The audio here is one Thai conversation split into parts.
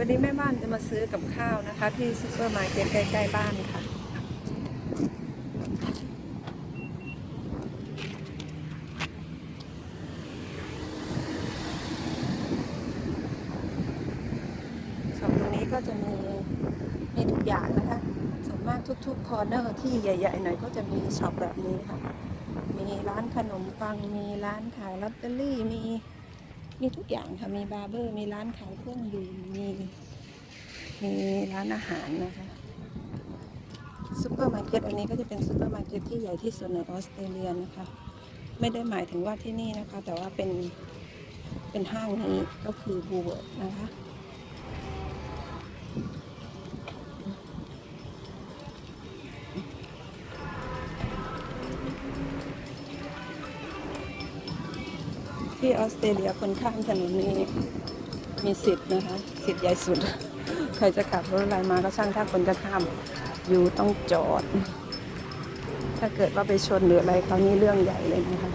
วันนี้แม่บ้านจะมาซื้อกับข้าวนะคะ ที่ซูเปอร์มาร์เก็ตใกล้ๆบ้านค่ะช็อปตรงนี้ก็จะมีมีทุกอย่างนะคะส่วนมากทุกๆคอร์เนอร์ที่ใหญ่ๆหน่อยก็จะมีช็อปแบบนี้ค่ะ มีร้านขนมปัง มีร้านขายลอตเตอรี่มี มีทุกอย่างค่ะ มีบาร์เบอร์ มีร้านขายเครื่องดื่ม มี มีร้านอาหารนะคะซูเปอร์มาร์เก็ตอันนี้ก็จะเป็นซูเปอร์มาร์เก็ตที่ใหญ่ที่สุดในออสเตรเลียนะคะ ไม่ได้หมายถึงว่าที่นี่นะคะ แต่ว่าเป็น เป็นห้างนี้ก็คือบูเวิร์ดนะคะ ที่ออสเตรเลียคนข้ามถนนนี้มีสิทธิ์นะคะ สิทธิ์ใหญ่สุด ใครจะขับรถอะไรมาก็ช่างถ้าคนจะข้ามอยู่ต้องจอด ถ้าเกิดว่าไปชนหรืออะไรเขานี่เรื่องใหญ่เลยนะคะ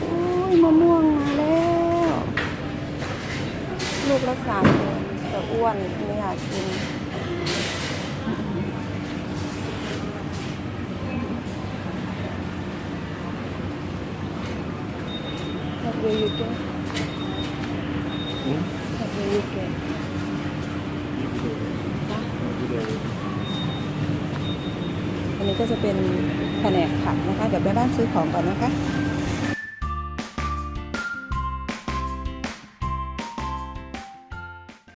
โอ้ยมะม่วงมาแล้ว ลู กละสามเดือนแต่อ้วนไม่อยากกิน What will you get? What will you get? นอันนี้ก็จะเป็นแผนกผักนะคะ เดี๋ยวไปบ้านซื้อของก่อนนะคะ